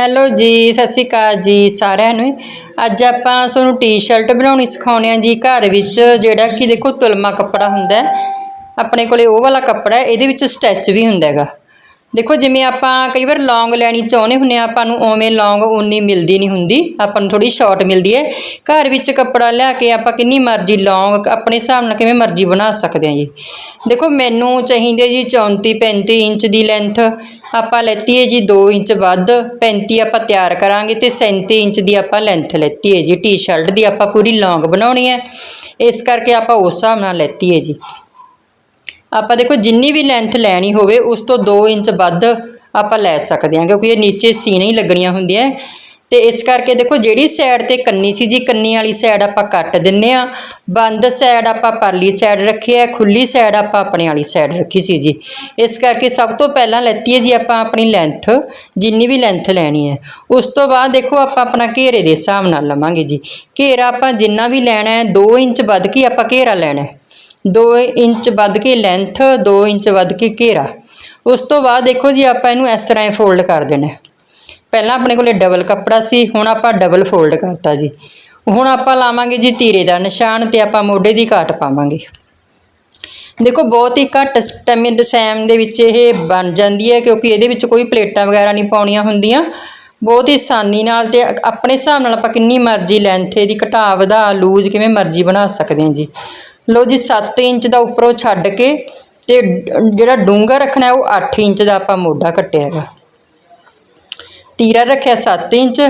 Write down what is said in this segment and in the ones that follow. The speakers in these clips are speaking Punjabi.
ਹੈਲੋ ਜੀ, ਸਤਿ ਸ਼੍ਰੀ ਅਕਾਲ ਜੀ ਸਾਰਿਆਂ ਨੂੰ। ਅੱਜ ਆਪਾਂ ਤੁਹਾਨੂੰ ਟੀ-ਸ਼ਰਟ ਬਣਾਉਣੀ ਸਿਖਾਉਣੇ ਆ ਜੀ ਘਰ ਵਿੱਚ, ਜਿਹੜਾ ਕਿ ਦੇਖੋ ਤੁਲਮਾ ਕੱਪੜਾ ਹੁੰਦਾ ਆਪਣੇ ਕੋਲੇ ਉਹ ਵਾਲਾ ਕੱਪੜਾ ਇਹਦੇ ਵਿੱਚ ਸਟੈਚ ਵੀ ਹੁੰਦਾ ਹੈਗਾ। ਦੇਖੋ, ਜਿਵੇਂ ਆਪਾਂ ਕਈ ਵਾਰ ਲੌਂਗ ਲੈਣੀ ਚਾਹੁੰਦੇ ਹੁੰਨੇ ਆ ਆਪਾਂ ਨੂੰ ਉਵੇਂ ਲੌਂਗ ਉਨੀ ਮਿਲਦੀ ਨਹੀਂ ਹੁੰਦੀ, ਆਪਾਂ ਨੂੰ ਥੋੜੀ ਸ਼ਾਰਟ ਮਿਲਦੀ ਹੈ। ਘਰ ਵਿੱਚ ਕੱਪੜਾ ਲਿਆ ਕੇ ਆਪਾਂ ਕਿੰਨੀ ਮਰਜ਼ੀ ਲੌਂਗ ਆਪਣੇ ਹਿਸਾਬ ਨਾਲ ਕਿਵੇਂ ਮਰਜ਼ੀ ਬਣਾ ਸਕਦੇ ਹਾਂ ਜੀ। ਦੇਖੋ, ਮੈਨੂੰ ਚਾਹੀਦੇ ਜੀ 34 35 ਇੰਚ ਦੀ ਲੈਂਥ ਆਪਾਂ ਲੈਤੀ ਹੈ ਜੀ 2 ਇੰਚ ਵੱਧ 35 ਆਪਾਂ ਤਿਆਰ ਕਰਾਂਗੇ ਤੇ 37 ਇੰਚ ਦੀ ਆਪਾਂ ਲੈਂਥ ਲੈਤੀ ਹੈ ਜੀ। ਟੀ-ਸ਼ਰਟ ਦੀ ਆਪਾਂ ਪੂਰੀ ਲੌਂਗ ਬਣਾਉਣੀ ਹੈ, ਇਸ ਕਰਕੇ ਆਪਾਂ ਉਸ ਹਿਸਾਬ ਨਾਲ ਲੈਤੀ ਹੈ ਜੀ। ਆਪਾਂ ਦੇਖੋ ਜਿੰਨੀ ਵੀ ਲੈਂਥ ਲੈਣੀ ਹੋਵੇ, ਉਸ ਤੋਂ 2 ਇੰਚ ਵੱਧ ਆਪਾਂ ਲੈ ਸਕਦੇ ਹਾਂ, ਕਿਉਂਕਿ ਇਹ ਨੀਚੇ ਸੀਨੇ ਹੀ ਲੱਗਣੀਆਂ ਹੁੰਦੀਆਂ। ਤੇ ਇਸ ਕਰਕੇ ਦੇਖੋ ਜਿਹੜੀ ਸਾਈਡ ਤੇ ਕੰਨੀ ਸੀ ਜੀ, ਕੰਨੀ ਵਾਲੀ ਸਾਈਡ ਆਪਾਂ ਕੱਟ ਦਿੰਨੇ ਆ ਬੰਦ ਸਾਈਡ ਆਪਾਂ ਪਰਲੀ ਸਾਈਡ ਰੱਖੀ ਹੈ, ਖੁੱਲੀ ਸਾਈਡ ਆਪਾਂ ਆਪਣੇ ਵਾਲੀ ਸਾਈਡ ਰੱਖੀ ਸੀ ਜੀ। ਇਸ ਕਰਕੇ ਸਭ ਤੋਂ ਪਹਿਲਾਂ ਲੈਤੀ ਹੈ ਜੀ ਆਪਾਂ ਆਪਣੀ ਲੈਂਥ ਜਿੰਨੀ ਵੀ ਲੈਂਥ ਲੈਣੀ ਹੈ। ਉਸ ਤੋਂ ਬਾਅਦ ਦੇਖੋ ਆਪਾਂ ਆਪਣਾ ਘੇਰੇ ਦੇ ਹਿਸਾਬ ਨਾਲ ਲਵਾਂਗੇ ਜੀ। ਘੇਰਾ ਆਪਾਂ ਜਿੰਨਾ ਵੀ ਲੈਣਾ ਹੈ 2 ਇੰਚ ਵੱਧ ਕੇ ਆਪਾਂ ਘੇਰਾ ਲੈਣਾ ਹੈ। 2 ਇੰਚ ਵੱਧ ਕੇ ਲੈਂਥ 2 ਇੰਚ ਵੱਧ ਕੇ ਘੇਰਾ। ਉਸ ਤੋਂ ਬਾਅਦ ਦੇਖੋ ਜੀ, ਆਪਾਂ ਇਹਨੂੰ ਇਸ ਤਰ੍ਹਾਂ ਫੋਲਡ ਕਰ ਦੇਣਾ ਪਹਿਲਾਂ ਆਪਣੇ ਕੋਲੇ ਡਬਲ ਕੱਪੜਾ ਸੀ, ਹੁਣ ਆਪਾਂ ਡਬਲ ਫੋਲਡ ਕਰਤਾ ਜੀ। ਹੁਣ ਆਪਾਂ ਲਾਵਾਂਗੇ ਜੀ ਤੀਰੇ ਦਾ ਨਿਸ਼ਾਨ ਤੇ ਆਪਾਂ ਮੋਢੇ ਦੀ ਘਾਟ ਪਾਵਾਂਗੇ। ਦੇਖੋ, ਬਹੁਤ ਹੀ ਘੱਟ ਟਾਈਮ ਸੈਮ ਦੇ ਵਿੱਚ ਇਹ ਬਣ ਜਾਂਦੀ ਹੈ, ਕਿਉਂਕਿ ਇਹਦੇ ਵਿੱਚ ਕੋਈ ਪਲੇਟਾਂ ਵਗੈਰਾ ਨਹੀਂ ਪਾਉਣੀਆਂ ਹੁੰਦੀਆਂ। ਬਹੁਤ ਹੀ ਆਸਾਨੀ ਨਾਲ ਤੇ ਆਪਣੇ ਹਿਸਾਬ ਨਾਲ ਆਪਾਂ ਕਿੰਨੀ ਮਰਜ਼ੀ ਲੈਂਥ ਇਹਦੀ ਘਟਾ ਵਧਾ ਲੂਜ਼ ਕਿਵੇਂ ਮਰਜ਼ੀ ਬਣਾ ਸਕਦੇ ਹਾਂ ਜੀ। ਲਓ ਜੀ 7 ਇੰਚ ਦਾ ਉੱਪਰੋਂ ਛੱਡ ਕੇ ਤੇ ਜਿਹੜਾ ਡੂੰਘਾ ਰੱਖਣਾ ਉਹ 8 ਇੰਚ ਦਾ ਆਪਾਂ ਮੋਢਾ ਕੱਟਿਆ ਹੈਗਾ। ਤੀਰਾ ਰੱਖਿਆ 7 ਇੰਚ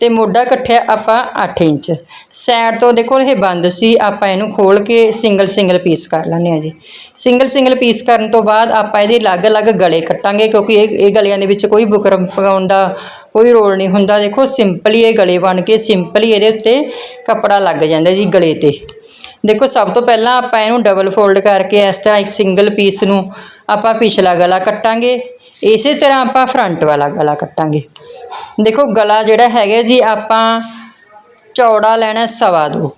ਤੇ ਮੋਢਾ ਕੱਟਿਆ ਆਪਾਂ 8 ਇੰਚ। ਸਾਈਡ ਤੋਂ ਦੇਖੋ, ਇਹ ਬੰਦ ਸੀ, ਆਪਾਂ ਇਹਨੂੰ ਖੋਲ ਕੇ ਸਿੰਗਲ ਸਿੰਗਲ ਪੀਸ ਕਰ ਲੈਂਦੇ ਆ ਜੀ। ਸਿੰਗਲ ਸਿੰਗਲ ਪੀਸ ਕਰਨ ਤੋਂ ਬਾਅਦ ਆਪਾਂ ਇਹਦੇ ਅਲੱਗ-ਅਲੱਗ ਗਲੇ ਕੱਟਾਂਗੇ, ਕਿਉਂਕਿ ਇਹ ਇਹ ਗਲਿਆਂ ਦੇ ਵਿੱਚ ਕੋਈ ਬੁਕਰਮ ਪਕਾਉਣ ਦਾ ਕੋਈ ਰੋਲ ਨਹੀਂ ਹੁੰਦਾ। ਦੇਖੋ, ਸਿੰਪਲੀ ਇਹ ਗਲੇ ਬਣ ਕੇ, ਸਿੰਪਲੀ ਇਹਦੇ ਉੱਤੇ ਕੱਪੜਾ ਲੱਗ ਜਾਂਦਾ ਜੀ ਗਲੇ ਤੇ। ਦੇਖੋ, ਸਭ ਤੋਂ ਪਹਿਲਾਂ ਆਪਾਂ ਇਹਨੂੰ ਡਬਲ ਫੋਲਡ ਕਰਕੇ ਇਸ ਤਰ੍ਹਾਂ ਇੱਕ ਸਿੰਗਲ ਪੀਸ ਨੂੰ ਆਪਾਂ ਪਿਛਲਾ ਗਲਾ ਕੱਟਾਂਗੇ। ਇਸੇ ਤਰ੍ਹਾਂ ਆਪਾਂ ਫਰੰਟ ਵਾਲਾ ਗਲਾ ਕੱਟਾਂਗੇ। ਦੇਖੋ, ਗਲਾ ਜਿਹੜਾ ਹੈਗਾ ਜੀ, ਆਪਾਂ ਚੌੜਾ ਲੈਣਾ ਸਵਾ ਦੋ।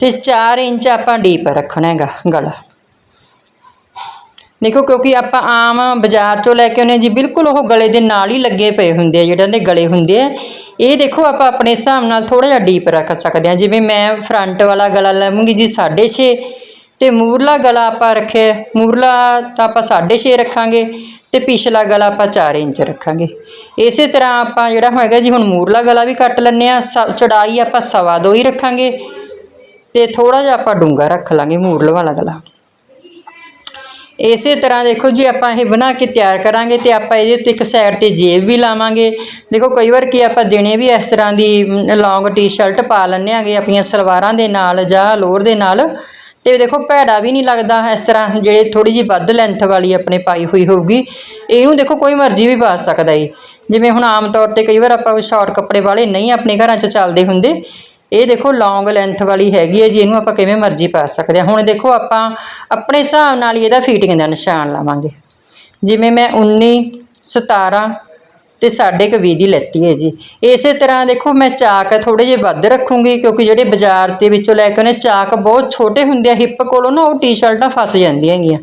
ਤੇ 4 ਇੰਚ ਆਪਾਂ ਡੀਪ ਰੱਖਣਾ ਹੈਗਾ ਗਲਾ। ਦੇਖੋ, ਕਿਉਂਕਿ ਆਪਾਂ ਆਮ ਬਾਜ਼ਾਰ ਚੋਂ ਲੈ ਕੇ ਆਉਂਦੇ ਹਾਂ ਜੀ, ਬਿਲਕੁਲ ਉਹ ਗਲੇ ਦੇ ਨਾਲ ਹੀ ਲੱਗੇ ਪਏ ਹੁੰਦੇ ਆ, ਜਿਹੜੇ ਨੇ ਗਲੇ ਹੁੰਦੇ ਆ। ਇਹ ਦੇਖੋ, ਆਪਾਂ ਆਪਣੇ ਹਿਸਾਬ ਨਾਲ ਥੋੜਾ ਜਿਹਾ ਡੀਪ ਰੱਖ ਸਕਦੇ ਹਾਂ। ਜਿਵੇਂ ਮੈਂ ਫਰੰਟ ਵਾਲਾ ਗਲਾ ਲਵਾਂਗੀ ਜੀ 6.5 ਤੇ ਮੂਰਲਾ ਗਲਾ ਆਪਾਂ ਰੱਖਿਆ ਮੂਰਲਾ ਤਾਂ ਆਪਾਂ 6.5 ਰੱਖਾਂਗੇ ਤੇ ਪਿਛਲਾ ਗਲਾ ਆਪਾਂ 4 ਇੰਚ ਰੱਖਾਂਗੇ। ਇਸੇ ਤਰ੍ਹਾਂ ਆਪਾਂ ਜਿਹੜਾ ਹੈਗਾ ਜੀ, ਹੁਣ ਮੂਰਲਾ ਗਲਾ ਵੀ ਕੱਟ ਲੈਂਦੇ ਆ ਚੜਾਈ ਆਪਾਂ ਸਵਾ ਦੋ ਹੀ ਰੱਖਾਂਗੇ ਤੇ ਥੋੜਾ ਜਿਹਾ ਆਪਾਂ ਡੂੰਗਾ ਰੱਖ ਲਾਂਗੇ ਮੂਰਲ ਵਾਲਾ ਗਲਾ। ਇਸੇ ਤਰ੍ਹਾਂ ਦੇਖੋ ਜੀ, ਆਪਾਂ ਇਹ ਬਣਾ ਕੇ ਤਿਆਰ ਕਰਾਂਗੇ ਤੇ ਆਪਾਂ ਇਹਦੇ ਉੱਤੇ ਇੱਕ ਸਾਈਡ ਤੇ ਜੇਬ ਵੀ ਲਾਵਾਂਗੇ। ਦੇਖੋ, ਕਈ ਵਾਰ ਕੀ ਆਪਾਂ ਦਿਨੇ ਵੀ ਇਸ ਤਰ੍ਹਾਂ ਦੀ ਲੌਂਗ ਟੀ-ਸ਼ਰਟ ਪਾ ਲੈਂਦੇ ਆਂਗੇ ਆਪਣੀਆਂ ਸਲਵਾਰਾਂ ਦੇ ਨਾਲ ਜਾਂ ਲੋਅਰ ਦੇ ਨਾਲ। ਤੇ ਦੇਖੋ, ਭੈੜਾ ਵੀ ਨਹੀਂ ਲੱਗਦਾ ਇਸ ਤਰ੍ਹਾਂ ਜਿਹੜੇ ਥੋੜੀ ਜਿਹੀ ਵੱਧ ਲੈਂਥ ਵਾਲੀ ਆਪਣੇ ਪਾਈ ਹੋਈ ਹੋਊਗੀ। ਇਹਨੂੰ ਦੇਖੋ, ਕੋਈ ਮਰਜ਼ੀ ਵੀ ਪਾ ਸਕਦਾ ਏ। ਜਿਵੇਂ ਹੁਣ ਆਮ ਤੌਰ ਤੇ ਕਈ ਵਾਰ ਆਪਾਂ ਸ਼ਾਰਟ ਕੱਪੜੇ ਵਾਲੇ ਨਹੀਂ ਆਪਣੇ ਘਰਾਂ 'ਚ ਚੱਲਦੇ ਹੁੰਦੇ ਇਹ ਦੇਖੋ ਲੌਂਗ ਲੈਂਥ ਵਾਲੀ ਹੈਗੀ ਹੈ ਜੀ, ਇਹਨੂੰ ਆਪਾਂ ਕਿਵੇਂ ਮਰਜ਼ੀ ਪਾ ਸਕਦੇ ਹਾਂ। ਹੁਣ ਦੇਖੋ ਆਪਾਂ ਆਪਣੇ ਹਿਸਾਬ ਨਾਲ ਹੀ ਇਹਦਾ ਫੀਟਿੰਗ ਦਾ ਨਿਸ਼ਾਨ ਲਾਵਾਂਗੇ। ਜਿਵੇਂ ਮੈਂ 19 17 ਤੇ ਸਾਢੇ ਕੁ ਵੀਹ ਦੀ ਲੈਤੀ ਹੈ ਜੀ। ਇਸੇ ਤਰ੍ਹਾਂ ਦੇਖੋ ਮੈਂ ਚਾਕ ਥੋੜੇ ਜਿਹੇ ਵੱਧ ਰੱਖੂੰਗੀ ਕਿਉਂਕਿ ਜਿਹੜੇ ਬਾਜ਼ਾਰ ਦੇ ਵਿੱਚੋਂ ਲੈ ਕੇ ਉਹਨੇ ਚਾਕ ਬਹੁਤ ਛੋਟੇ ਹੁੰਦੇ ਆ ਹਿੱਪ ਕੋਲੋਂ ਨਾ ਉਹ ਟੀ-ਸ਼ਰਟਾਂ ਫਸ ਜਾਂਦੀਆਂ ਹੈਗੀਆਂ।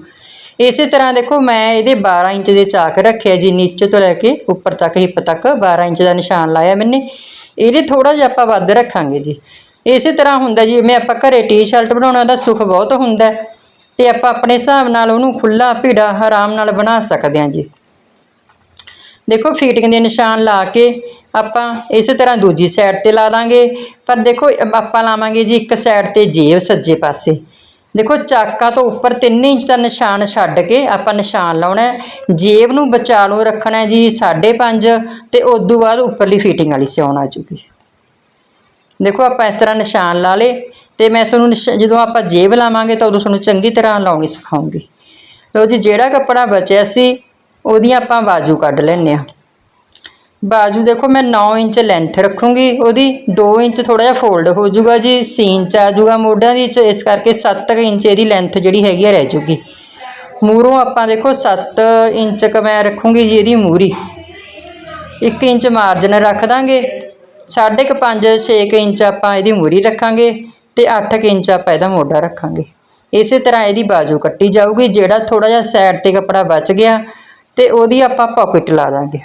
ਇਸੇ ਤਰ੍ਹਾਂ ਦੇਖੋ ਮੈਂ ਇਹਦੇ 12 ਇੰਚ ਦੇ ਚਾਕ ਰੱਖਿਆ ਜੀ, ਨੀਚੇ ਤੋਂ ਲੈ ਕੇ ਉੱਪਰ ਤੱਕ ਹਿੱਪ ਤੱਕ 12 ਇੰਚ ਦਾ ਨਿਸ਼ਾਨ ਲਾਇਆ ਮੈਨੇ। ਇਹਦੇ ਥੋੜਾ ਜਿਹਾ ਆਪਾਂ ਵੱਧ ਰੱਖਾਂਗੇ ਜੀ। ਇਸੇ ਤਰ੍ਹਾਂ ਹੁੰਦਾ ਜੀ, ਜਿਵੇਂ ਆਪਾਂ ਘਰੇ ਟੀ-ਸ਼ਰਟ ਬਣਾਉਣਾ ਦਾ ਸੁੱਖ ਬਹੁਤ ਹੁੰਦਾ ਹੈ ਤੇ ਆਪਾਂ ਆਪਣੇ ਹਿਸਾਬ ਨਾਲ ਉਹਨੂੰ ਖੁੱਲਾ ਭੀੜਾ ਆਰਾਮ ਨਾਲ ਬਣਾ ਸਕਦੇ ਹਾਂ ਜੀ। ਦੇਖੋ ਫੀਟਿੰਗ ਦੇ ਨਿਸ਼ਾਨ ਲਾ ਕੇ ਆਪਾਂ ਇਸੇ ਤਰ੍ਹਾਂ ਦੂਜੀ ਸਾਈਡ ਤੇ ਲਾ ਦਾਂਗੇ। ਪਰ ਦੇਖੋ ਆਪਾਂ ਲਾਵਾਂਗੇ ਜੀ ਇੱਕ ਸਾਈਡ ਤੇ ਜੇਬ ਸੱਜੇ ਪਾਸੇ। ਦੇਖੋ ਚਾਕਾ ਤੋਂ ਉੱਪਰ 3 ਇੰਚ ਦਾ ਨਿਸ਼ਾਨ ਛੱਡ ਕੇ ਆਪਾਂ ਨਿਸ਼ਾਨ ਲਾਉਣਾ ਹੈ। ਜੇਬ ਨੂੰ ਬਚਾ ਲਓ, ਰੱਖਣਾ ਹੈ ਜੀ 5.5 ਤੇ ਉਸ ਤੋਂ ਬਾਅਦ ਉੱਪਰਲੀ ਫਿਟਿੰਗ ਵਾਲੀ ਸਿਉਣ ਆ ਜੂਗੀ। ਦੇਖੋ ਆਪਾਂ ਇਸ ਤਰ੍ਹਾਂ ਨਿਸ਼ਾਨ ਲਾ ਲੇ ਤੇ ਮੈਂ ਤੁਹਾਨੂੰ ਨਿਸ਼- ਜਦੋਂ ਆਪਾਂ ਜੇਬ ਲਾਵਾਂਗੇ ਤਾਂ ਉਦੋਂ ਤੁਹਾਨੂੰ ਚੰਗੀ ਤਰ੍ਹਾਂ ਲਾਉਣੀ ਸਿਖਾਉਂਗੀ। ਲਓ ਜੀ, ਜਿਹੜਾ ਕੱਪੜਾ ਬਚਿਆ ਸੀ, ਉਹਦੀਆਂ ਆਪਾਂ ਬਾਜੂ ਕੱਢ ਲੈਂਦੇ ਆ ਬਾਜੂ ਦੇਖੋ, ਮੈਂ 9 ਇੰਚ ਲੈਂਥ ਰੱਖੂੰਗੀ। ਉਹਦੀ 2 ਇੰਚ ਥੋੜਾ ਜਿਹਾ ਫੋਲਡ ਹੋ ਜਾਊਗਾ ਜੀ, ਸੀਨ ਚ ਆ ਜਾਊਗਾ ਮੋਢਿਆਂ ਦੀ, ਚ ਇਸ ਕਰਕੇ 7 ਇੰਚ ਇਹਦੀ ਲੈਂਥ ਜਿਹੜੀ ਹੈਗੀ ਆ ਰਹਿ ਜੂਗੀ। ਮੂਰੋਂ ਆਪਾਂ ਦੇਖੋ 7 ਇੰਚ ਕ ਮੈਂ ਰੱਖੂੰਗੀ ਜੀ ਇਹਦੀ ਮੂਰੀ 1 ਇੰਚ ਮਾਰਜਨ ਰੱਖ ਦਾਂਗੇ। ਸਾਢੇ ਕੁ 5 6 ਇੰਚ ਆਪਾਂ ਇਹਦੀ ਮੂਰੀ ਰੱਖਾਂਗੇ ਤੇ 8 ਇੰਚ ਆਪਾਂ ਇਹਦਾ ਮੋਢਾ ਰੱਖਾਂਗੇ। ਇਸੇ ਤਰ੍ਹਾਂ ਇਹਦੀ ਬਾਜੂ ਕੱਟੀ ਜਾਊਗੀ, ਜਿਹੜਾ ਥੋੜਾ ਜਿਹਾ ਸਾਈਡ ਤੇ ਕੱਪੜਾ ਬਚ ਗਿਆ ਤੇ ਉਹਦੀ ਆਪਾਂ ਪਾਕਟ ਲਾ ਦਾਂਗੇ।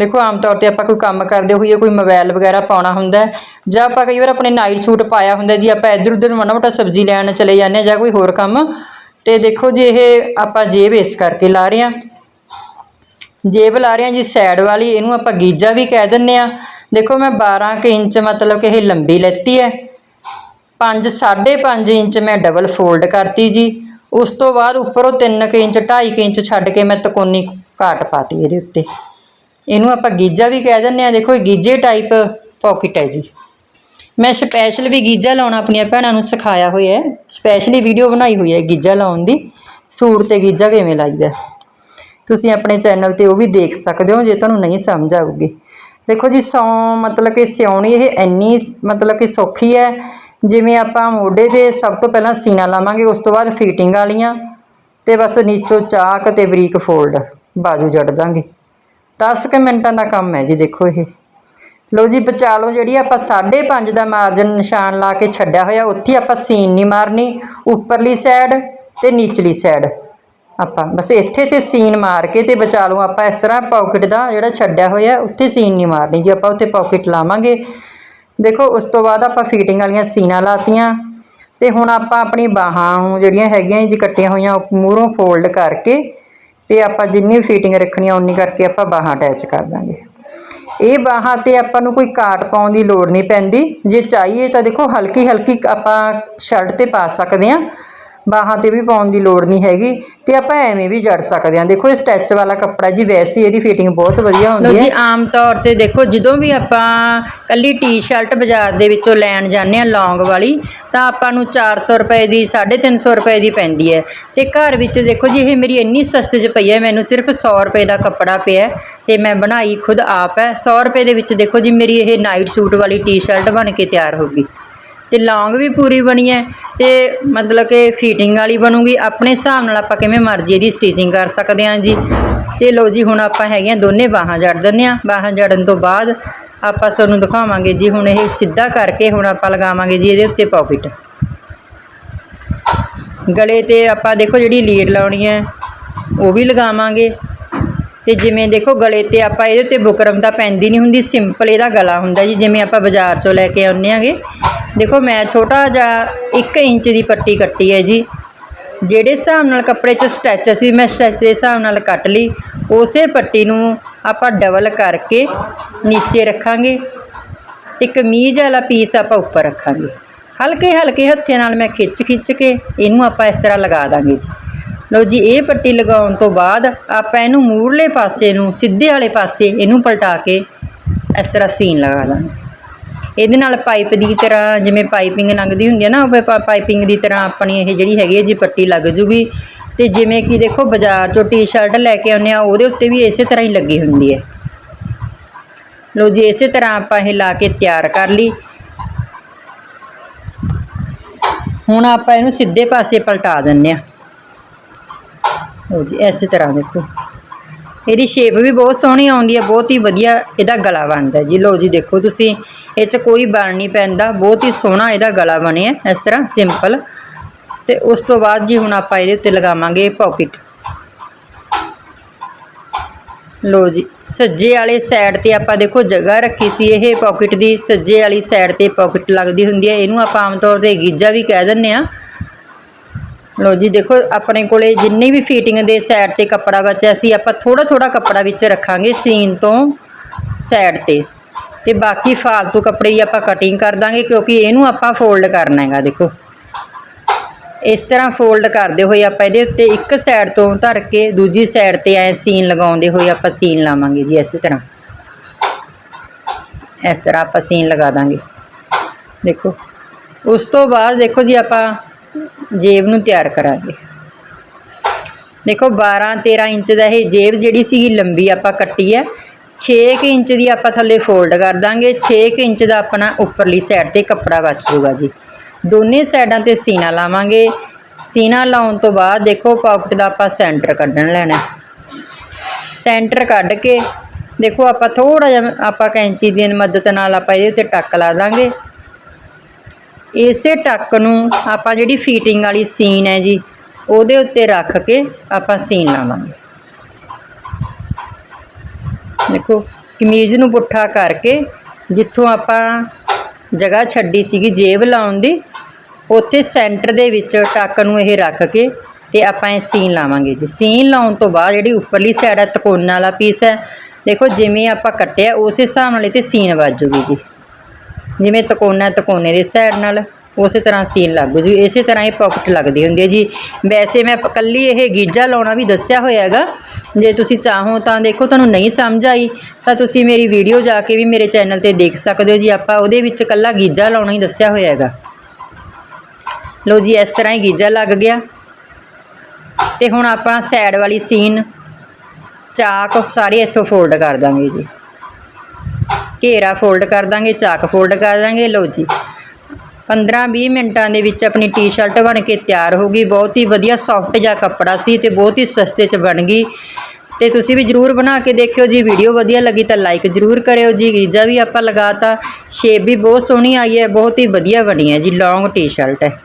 ਦੇਖੋ, ਆਮ ਤੌਰ ਤੇ ਆਪਾਂ ਕੋਈ ਕੰਮ ਕਰਦੇ ਹੋਈਏ, ਕੋਈ ਮੋਬਾਈਲ ਵਗੈਰਾ ਪਾਉਣਾ ਹੁੰਦਾ ਜਾਂ ਆਪਾਂ ਕਈ ਵਾਰ ਆਪਣੇ ਨਾਈਟ ਸੂਟ ਪਾਇਆ ਹੁੰਦਾ ਜੀ ਆਪਾਂ ਇੱਧਰ ਉੱਧਰ ਮਾੜਾ ਮੋਟਾ ਸਬਜ਼ੀ ਲੈਣ ਚਲੇ ਜਾਂਦੇ ਹਾਂ ਜਾਂ ਕੋਈ ਹੋਰ ਕੰਮ। ਤੇ ਦੇਖੋ ਜੀ, ਇਹ ਆਪਾਂ ਜੇਬ ਇਸ ਕਰਕੇ ਲਾ ਰਹੇ ਹਾਂ। ਜੇਬ ਲਾ ਰਹੇ ਹਾਂ ਜੀ ਸਾਈਡ ਵਾਲੀ, ਇਹਨੂੰ ਆਪਾਂ ਗੀਜਾ ਵੀ ਕਹਿ ਦਿੰਨੇ ਆ ਦੇਖੋ, ਮੈਂ 12 ਕੁ ਇੰਚ ਮਤਲਬ ਕਿ ਇਹ ਲੰਬੀ ਲੈਤੀ ਹੈ। 5 5.5 ਇੰਚ ਮੈਂ ਡਬਲ ਫੋਲਡ ਕਰਤੀ ਜੀ। ਉਸ ਤੋਂ ਬਾਅਦ ਉੱਪਰੋਂ 3 ਕੁ ਇੰਚ 2.5 ਕੁ ਇੰਚ ਛੱਡ ਕੇ ਮੈਂ ਤਕੋਨੀ ਕਾਟ ਪਾਤੀ ਇਹਦੇ ਉੱਤੇ। ਇਹਨੂੰ ਆਪਾਂ ਗੀਜਾ ਵੀ ਕਹਿ ਦਿੰਦੇ ਆ ਦੇਖੋ, ਇਹ ਗੀਜੇ ਟਾਈਪ ਪਾਕਟ ਹੈ ਜੀ। ਮੈਂ ਸਪੈਸ਼ਲ ਵੀ ਗੀਜਾ ਲਾਉਣਾ ਆਪਣੀਆਂ ਭੈਣਾਂ ਨੂੰ ਸਿਖਾਇਆ ਹੋਇਆ ਹੈ। ਸਪੈਸ਼ਲੀ ਵੀਡੀਓ ਬਣਾਈ ਹੋਈ ਹੈ ਗੀਜਾ ਲਾਉਣ ਦੀ। ਸੂਟ ਤੇ ਗੀਜਾ ਕਿਵੇਂ ਲਾਈਦਾ ਤੁਸੀਂ ਆਪਣੇ ਚੈਨਲ ਤੇ ਉਹ ਵੀ ਦੇਖ ਸਕਦੇ ਹੋ, ਜੇ ਤੁਹਾਨੂੰ ਨਹੀਂ ਸਮਝ ਆਊਗੀ। ਦੇਖੋ ਜੀ, ਸੌ ਮਤਲਬ ਕਿ ਸਿਉਣੀ ਇਹ ਇੰਨੀ ਮਤਲਬ ਕਿ ਸੌਖੀ ਹੈ। ਜਿਵੇਂ ਆਪਾਂ ਮੋਢੇ ਤੇ ਸਭ ਤੋਂ ਪਹਿਲਾਂ ਸੀਨਾ ਲਾਵਾਂਗੇ, ਉਸ ਤੋਂ ਬਾਅਦ ਫਿਟਿੰਗ ਵਾਲੀਆਂ ਤੇ ਬਸ ਨੀਚੋਂ ਚਾਕ ਤੇ ਬਰੀਕ ਫੋਲਡ ਬਾਜੂ ਜੜ ਦਾਂਗੇ। 10 ਕੁ ਮਿੰਟਾਂ ਦਾ ਕੰਮ ਹੈ ਜੀ, ਦੇਖੋ ਇਹ। ਲਓ ਜੀ ਬਚਾ ਲਓ ਜਿਹੜੀ ਆਪਾਂ 5.5 ਦਾ ਮਾਰਜਨ ਨਿਸ਼ਾਨ ਲਾ ਕੇ ਛੱਡਿਆ ਹੋਇਆ, ਉੱਥੇ ਆਪਾਂ ਸੀਨ ਨਹੀਂ ਮਾਰਨੀ, ਉੱਪਰਲੀ ਸਾਈਡ ਤੇ ਨੀਚਲੀ ਸਾਈਡ ਆਪਾਂ ਬਸ ਇੱਥੇ ਤੇ ਸੀਨ ਮਾਰ ਕੇ ਤੇ ਬਚਾ ਲਓ ਆਪਾਂ ਇਸ ਤਰ੍ਹਾਂ ਪਾਕਟ ਦਾ ਜਿਹੜਾ ਛੱਡਿਆ ਹੋਇਆ, ਉੱਥੇ ਸੀਨ ਨਹੀਂ ਮਾਰਨੀ ਜੀ, ਆਪਾਂ ਉੱਥੇ ਪਾਕਟ ਲਾਵਾਂਗੇ। ਦੇਖੋ, ਉਸ ਤੋਂ ਬਾਅਦ ਆਪਾਂ ਫਿਟਿੰਗ ਵਾਲੀਆਂ ਸੀਨਾਂ ਲਾਤੀਆਂ, ਤੇ ਹੁਣ ਆਪਾਂ ਆਪਣੀ ਬਾਹਾਂ ਨੂੰ ਜਿਹੜੀਆਂ ਹੈਗੀਆਂ ਜੀ, ਕੱਟੀਆਂ ਹੋਈਆਂ ਮੂਹਰੋਂ ਫੋਲਡ ਕਰਕੇ ਤੇ ਆਪਾਂ ਜਿੰਨੀ ਫਿਟਿੰਗ ਰੱਖਣੀ ਆ ਉਨੀ ਕਰਕੇ ਆਪਾਂ ਬਾਹਾਂ ਅਟੈਚ ਕਰ ਦਾਂਗੇ। ਇਹ ਬਾਹਾਂ ਤੇ ਆਪਾਂ ਨੂੰ ਕੋਈ ਕਾਟ ਪਾਉਣ ਦੀ ਲੋੜ ਨਹੀਂ ਪੈਂਦੀ। ਜੇ ਚਾਹੀਏ ਤਾਂ ਦੇਖੋ ਹਲਕੀ ਹਲਕੀ ਆਪਾਂ ਸ਼ਰਟ ਤੇ ਪਾ ਸਕਦੇ ਹਾਂ। ਬਾਹਾਂ ਤੇ ਵੀ ਪਾਉਣ ਦੀ ਲੋੜ ਨਹੀਂ ਹੈਗੀ ਤੇ ਆਪਾਂ ਐਵੇਂ ਵੀ ਜੜ ਸਕਦੇ ਹਾਂ। ਦੇਖੋ ਇਹ ਸਟੈਚ ਵਾਲਾ ਕੱਪੜਾ ਜੀ ਵੈਸੇ ਇਹਦੀ ਫਿਟਿੰਗ ਬਹੁਤ ਵਧੀਆ ਹੁੰਦੀ ਹੈ ਜੀ ਆਮ ਤੌਰ ਤੇ ਦੇਖੋ ਜਦੋਂ ਵੀ ਆਪਾਂ ਕੱਲੀ ਟੀ-ਸ਼ਰਟ ਬਾਜ਼ਾਰ ਦੇ ਵਿੱਚੋਂ ਲੈਣ ਜਾਂਦੇ ਆ ਲੌਂਗ ਵਾਲੀ ਤਾਂ ਆਪਾਂ ਨੂੰ 400 ਰੁਪਏ ਦੀ 350 ਰੁਪਏ ਦੀ ਪੈਂਦੀ ਹੈ। ਤੇ ਘਰ ਵਿੱਚ ਦੇਖੋ ਜੀ ਇਹ ਮੇਰੀ ਇੰਨੀ ਸਸਤੇ 'ਚ ਪਈ ਹੈ ਮੈਨੂੰ ਸਿਰਫ 100 ਰੁਪਏ ਦਾ ਕੱਪੜਾ ਪਿਆ ਤੇ ਮੈਂ ਬਣਾਈ ਖੁਦ ਆਪ ਹੈ। 100 ਰੁਪਏ ਦੇ ਵਿੱਚ ਦੇਖੋ ਜੀ ਮੇਰੀ ਇਹ ਨਾਈਟ ਸੂਟ ਵਾਲੀ ਟੀ-ਸ਼ਰਟ ਬਣ ਕੇ ਤਿਆਰ ਹੋ ਗਈ। ਤੇ ਲੌਂਗ ਵੀ ਪੂਰੀ ਬਣੀ ਹੈ ਤੇ ਮਤਲਬ ਕਿ ਫੀਟਿੰਗ ਵਾਲੀ ਬਣੂਗੀ। ਆਪਣੇ ਹਿਸਾਬ ਨਾਲ ਆਪਾਂ ਕਿਵੇਂ ਮਰਜ਼ੀ ਇਹਦੀ ਸਟਿਚਿੰਗ ਕਰ ਸਕਦੇ ਹਾਂ ਜੀ। ਤੇ ਲੋ ਜੀ, ਹੁਣ ਆਪਾਂ ਹੈਗੇ ਹੈਗੀਆਂ ਦੋਨੇ ਬਾਹਾਂ ਜੜ ਦਿੰਨੇ ਆ ਬਾਹਾਂ ਜੜਨ ਤੋਂ ਬਾਅਦ ਆਪਾਂ ਤੁਹਾਨੂੰ ਦਿਖਾਵਾਂਗੇ ਜੀ। ਹੁਣ ਇਹ ਸਿੱਧਾ ਕਰਕੇ ਹੁਣ ਆਪਾਂ ਲਗਾਵਾਂਗੇ ਜੀ ਇਹਦੇ ਉੱਤੇ ਪਾਕਟ ਗਲੇ ਤੇ ਆਪਾਂ ਦੇਖੋ ਜਿਹੜੀ ਲੀਡ ਲਾਉਣੀ ਹੈ, ਉਹ ਵੀ ਲਗਾਵਾਂਗੇ। ਤੇ ਜਿਵੇਂ ਦੇਖੋ ਗਲੇ ਤੇ ਆਪਾਂ ਇਹਦੇ ਉੱਤੇ ਬੁਕਰਮ ਤਾਂ ਪੈਂਦੀ ਨਹੀਂ ਹੁੰਦੀ ਸਿੰਪਲ ਇਹਦਾ ਗਲਾ ਹੁੰਦਾ ਜੀ। ਜਿਵੇਂ ਆਪਾਂ ਬਾਜ਼ਾਰ ਚੋਂ ਲੈ ਕੇ ਆਉਂਦੇ ਆਂਗੇ ਦੇਖੋ, ਮੈਂ ਛੋਟਾ ਜਿਹਾ 1 ਇੰਚ ਦੀ ਪੱਟੀ ਕੱਟੀ ਹੈ ਜੀ। ਜਿਹੜੇ ਹਿਸਾਬ ਨਾਲ ਕੱਪੜੇ 'ਚ ਸਟੈਚ ਸੀ ਮੈਂ ਸਟੈਚ ਦੇ ਹਿਸਾਬ ਨਾਲ ਕੱਟ ਲਈ। ਉਸੇ ਪੱਟੀ ਨੂੰ ਆਪਾਂ ਡਬਲ ਕਰਕੇ ਨੀਚੇ ਰੱਖਾਂਗੇ ਤੇ ਕਮੀਜ਼ ਵਾਲਾ ਪੀਸ ਆਪਾਂ ਉੱਪਰ ਰੱਖਾਂਗੇ। ਹਲਕੇ ਹਲਕੇ ਹੱਥਾਂ ਨਾਲ ਮੈਂ ਖਿੱਚ ਖਿੱਚ ਕੇ ਇਹਨੂੰ ਆਪਾਂ ਇਸ ਤਰ੍ਹਾਂ ਲਗਾ ਦਾਂਗੇ ਜੀ। ਲਓ ਜੀ, ਇਹ ਪੱਟੀ ਲਗਾਉਣ ਤੋਂ ਬਾਅਦ ਆਪਾਂ ਇਹਨੂੰ ਮੂਰਲੇ ਪਾਸੇ ਨੂੰ, ਸਿੱਧੇ ਵਾਲੇ ਪਾਸੇ ਇਹਨੂੰ ਪਲਟਾ ਕੇ ਇਸ ਤਰ੍ਹਾਂ ਸੀਨ ਲਗਾ ਦਾਂਗੇ। ਇਹਦੇ ਨਾਲ ਪਾਈਪ ਦੀ ਤਰ੍ਹਾਂ ਜਿਵੇਂ ਪਾਈਪਿੰਗ ਲੰਘਦੀ ਹੁੰਦੀ ਹੈ ਨਾ, ਉਹ ਪਾਈਪਿੰਗ ਦੀ ਤਰ੍ਹਾਂ ਆਪਣੀ ਇਹ ਜਿਹੜੀ ਹੈਗੀ ਹੈ ਜੀ ਪੱਟੀ ਲੱਗ ਜੂਗੀ। ਤੇ ਜਿਵੇਂ ਕਿ ਦੇਖੋ ਬਾਜ਼ਾਰ ਚੋਂ ਟੀ-ਸ਼ਰਟ ਲੈ ਕੇ ਆਉਂਦੇ ਆ, ਉਹਦੇ ਉੱਤੇ ਵੀ ਇਸੇ ਤਰ੍ਹਾਂ ਹੀ ਲੱਗੀ ਹੁੰਦੀ ਹੈ ਲੋ ਜੀ, ਇਸੇ ਤਰ੍ਹਾਂ ਆਪਾਂ ਇਹ ਲਾ ਕੇ ਤਿਆਰ ਕਰ ਲਈ। ਹੁਣ ਆਪਾਂ ਇਹਨੂੰ ਸਿੱਧੇ ਪਾਸੇ ਪਲਟਾ ਦਿੰਨੇ ਆ। ਲੋ ਜੀ, ਇਸੇ ਤਰ੍ਹਾਂ ਦੇਖੋ। ਇਹਦੀ ਸ਼ੇਪ ਵੀ ਬਹੁਤ ਸੋਹਣੀ ਆਉਂਦੀ ਹੈ ਬਹੁਤ ਹੀ ਵਧੀਆ ਇਹਦਾ ਗਲਾ ਬਣਦਾ ਜੀ। ਲੋ ਜੀ, ਦੇਖੋ ਤੁਸੀਂ ਇਹ 'ਚ ਕੋਈ ਬਣ ਨਹੀਂ ਪੈਂਦਾ। ਬਹੁਤ ਹੀ ਸੋਹਣਾ ਇਹਦਾ ਗਲਾ ਬਣਿਆ, ਇਸ ਤਰ੍ਹਾਂ ਸਿੰਪਲ ਤੇ ਉਸ ਤੋਂ ਬਾਅਦ ਜੀ ਹੁਣ ਆਪਾਂ ਇਹਦੇ ਉੱਤੇ ਲਗਾਵਾਂਗੇ ਪਾਕਟ ਲੋ ਜੀ, ਸੱਜੇ ਵਾਲੇ ਸਾਈਡ ਤੇ ਆਪਾਂ ਦੇਖੋ ਜਗ੍ਹਾ ਰੱਖੀ ਸੀ ਇਹ ਪਾਕਟ ਦੀ। ਸੱਜੇ ਵਾਲੀ ਸਾਈਡ ਤੇ ਪਾਕਟ ਲੱਗਦੀ ਹੁੰਦੀ ਹੈ, ਇਹਨੂੰ ਆਪਾਂ ਆਮ ਤੌਰ ਤੇ ਗੀਜਾ ਵੀ ਕਹਿ ਦਿੰਨੇ ਆ ਲੋ ਜੀ, ਦੇਖੋ ਆਪਣੇ ਕੋਲੇ ਜਿੰਨੀ ਵੀ ਫੀਟਿੰਗ ਦੇ ਸਾਈਡ ਤੇ ਕੱਪੜਾ ਬਚਿਆ ਸੀ, ਆਪਾਂ ਥੋੜਾ ਥੋੜਾ ਕੱਪੜਾ ਵਿੱਚ ਰੱਖਾਂਗੇ ਸੀਨ ਤੋਂ ਸਾਈਡ ਤੇ। ਤੇ ਬਾਕੀ ਫਾਲਤੂ ਕੱਪੜੇ ਹੀ ਆਪਾਂ ਕਟਿੰਗ ਕਰ ਦਾਂਗੇ, ਕਿਉਂਕਿ ਇਹਨੂੰ ਆਪਾਂ ਫੋਲਡ ਕਰਨਾ ਹੈਗਾ, ਦੇਖੋ। ਇਸ ਤਰ੍ਹਾਂ ਫੋਲਡ ਕਰਦੇ ਹੋਏ ਆਪਾਂ ਇਹਦੇ ਉੱਤੇ ਇੱਕ ਸਾਈਡ ਤੋਂ ਧਰ ਕੇ ਦੂਜੀ ਸਾਈਡ ਤੇ ਐ ਸੀਨ ਲਗਾਉਂਦੇ ਹੋਏ ਆਪਾਂ ਸੀਨ ਲਾਵਾਂਗੇ ਜੀ, ਇਸੇ ਤਰ੍ਹਾਂ। ਇਸ ਤਰ੍ਹਾਂ ਆਪਾਂ ਸੀਨ ਲਗਾ ਦਾਂਗੇ। ਦੇਖੋ, ਉਸ ਤੋਂ ਬਾਅਦ ਦੇਖੋ ਜੀ ਆਪਾਂ ਜੇਬ ਨੂੰ ਤਿਆਰ ਕਰਾਂਗੇ। ਦੇਖੋ 12 13 ਇੰਚ ਦਾ ਇਹ ਜੇਬ ਜਿਹੜੀ ਸੀਗੀ ਲੰਬੀ ਆਪਾਂ ਕੱਟੀ ਹੈ 6 ਇੰਚ ਦੀ ਆਪਾਂ ਥੱਲੇ ਫੋਲਡ ਕਰ ਦਾਂਗੇ। 6 ਇੰਚ ਦਾ ਆਪਣਾ ਉੱਪਰਲੀ ਸਾਈਡ ਤੇ ਕੱਪੜਾ ਬਚ ਜੂਗਾ ਜੀ। ਦੋਨੇ ਸਾਈਡਾਂ ਤੇ ਸੀਨਾ ਲਾਵਾਂਗੇ। ਸੀਨਾ ਲਾਉਣ ਤੋਂ ਬਾਅਦ ਦੇਖੋ ਪਾਕਟ ਦਾ ਆਪਾਂ ਸੈਂਟਰ ਕੱਢਣ ਲੈਣਾ। ਸੈਂਟਰ ਕੱਢ ਕੇ ਦੇਖੋ ਆਪਾਂ ਥੋੜਾ ਜਿਹਾ ਆਪਾਂ ਕੈਂਚੀ ਦੀ ਮਦਦ ਨਾਲ ਆਪਾਂ ਇਹਦੇ ਉੱਤੇ ਟੱਕ ਲਾ ਦਾਂਗੇ। ਇਸੇ ਟੱਕ ਨੂੰ ਆਪਾਂ ਜਿਹੜੀ ਫੀਟਿੰਗ ਵਾਲੀ ਸੀਨ ਹੈ ਜੀ, ਉਹਦੇ ਉੱਤੇ ਰੱਖ ਕੇ ਆਪਾਂ ਸੀਨ ਲਾਵਾਂਗੇ। ਦੇਖੋ, ਕਮੀਜ਼ ਨੂੰ ਪੁੱਠਾ ਕਰਕੇ ਜਿੱਥੋਂ ਆਪਾਂ ਜਗ੍ਹਾ ਛੱਡੀ ਸੀਗੀ ਜੇਬ ਲਾਉਣ ਦੀ, ਉੱਥੇ ਸੈਂਟਰ ਦੇ ਵਿੱਚ ਟੱਕ ਨੂੰ ਇਹ ਰੱਖ ਕੇ ਤੇ ਆਪਾਂ ਇਹ ਸੀਨ ਲਾਵਾਂਗੇ ਜੀ। ਸੀਨ ਲਾਉਣ ਤੋਂ ਬਾਅਦ ਜਿਹੜੀ ਉੱਪਰਲੀ ਸਾਈਡ ਹੈ ਤਕੋਨਾ ਵਾਲਾ ਪੀਸ ਹੈ, ਦੇਖੋ ਜਿਵੇਂ ਆਪਾਂ ਕੱਟਿਆ, ਉਸੇ ਹਿਸਾਬ ਨਾਲ ਇਹ ਤੇ ਸੀਨ ਵੱਜੂਗੀ ਜੀ। ਜਿਵੇਂ ਤਕੋਨਾ ਤਕੋਨੇ ਦੇ ਸਾਈਡ ਨਾਲ। ਉਸੇ ਤਰ੍ਹਾਂ ਸੀਨ ਲੱਗੂ ਜੀ। ਇਸੇ ਤਰ੍ਹਾਂ ਇਹ ਪਾਕਟ ਲੱਗਦੀ ਹੁੰਦੀ ਹੈ ਜੀ। ਵੈਸੇ ਮੈਂ ਕੱਲੀ ਇਹ ਗੀਜਾ ਲਾਉਣਾ ਵੀ ਦੱਸਿਆ ਹੋਇਆ ਹੈਗਾ। ਜੇ ਤੁਸੀਂ ਚਾਹੋ ਤਾਂ ਦੇਖੋ, ਤੁਹਾਨੂੰ ਨਹੀਂ ਸਮਝ ਆਈ, ਤਾਂ ਤੁਸੀਂ ਮੇਰੀ ਵੀਡੀਓ ਜਾ ਕੇ ਵੀ ਮੇਰੇ ਚੈਨਲ ਤੇ ਦੇਖ ਸਕਦੇ ਹੋ ਜੀ। ਆਪਾਂ ਉਹਦੇ ਵਿੱਚ ਕੱਲਾ ਗੀਜਾ ਲਾਉਣਾ ਹੀ ਦੱਸਿਆ ਹੋਇਆ ਹੈਗਾ। ਲੋ ਜੀ, ਇਸ ਤਰ੍ਹਾਂ ਹੀ ਗੀਜਾ ਲੱਗ ਗਿਆ। ਤੇ ਹੁਣ ਆਪਾਂ ਸਾਈਡ ਵਾਲੀ ਸੀਨ ਚਾਕ ਸਾਰੇ ਇੱਥੋਂ ਫੋਲਡ ਕਰ ਦਾਂਗੇ ਜੀ। ਘੇਰਾ ਫੋਲਡ ਕਰ ਦਾਂਗੇ, ਚਾਕ ਫੋਲਡ ਕਰ ਦਾਂਗੇ। ਲਓ ਜੀ। 15-20 ਮਿੰਟਾਂ ਦੇ ਵਿੱਚ ਆਪਣੀ ਟੀ-ਸ਼ਰਟ ਬਣ ਕੇ ਤਿਆਰ ਹੋ ਗਈ। ਬਹੁਤ ਹੀ ਵਧੀਆ ਸੌਫਟ ਜਿਹਾ ਕੱਪੜਾ ਸੀ ਤੇ ਬਹੁਤ ਹੀ ਸਸਤੇ 'ਚ ਬਣ ਗਈ। ਤੇ ਤੁਸੀਂ ਵੀ ਜਰੂਰ ਬਣਾ ਕੇ ਦੇਖਿਓ ਜੀ। ਵੀਡੀਓ ਵਧੀਆ ਲੱਗੀ ਤਾਂ ਲਾਈਕ ਜਰੂਰ ਕਰਿਓ ਜੀ। ਗੀਜਾ ਵੀ ਆਪਾਂ ਲਗਾਤਾ ਸ਼ੇਪ ਵੀ ਬਹੁਤ ਸੋਹਣੀ ਆਈ ਹੈ। ਬਹੁਤ ਹੀ ਵਧੀਆ ਬਣੀ ਹੈ ਜੀ। Long T-shirt. ਹੈ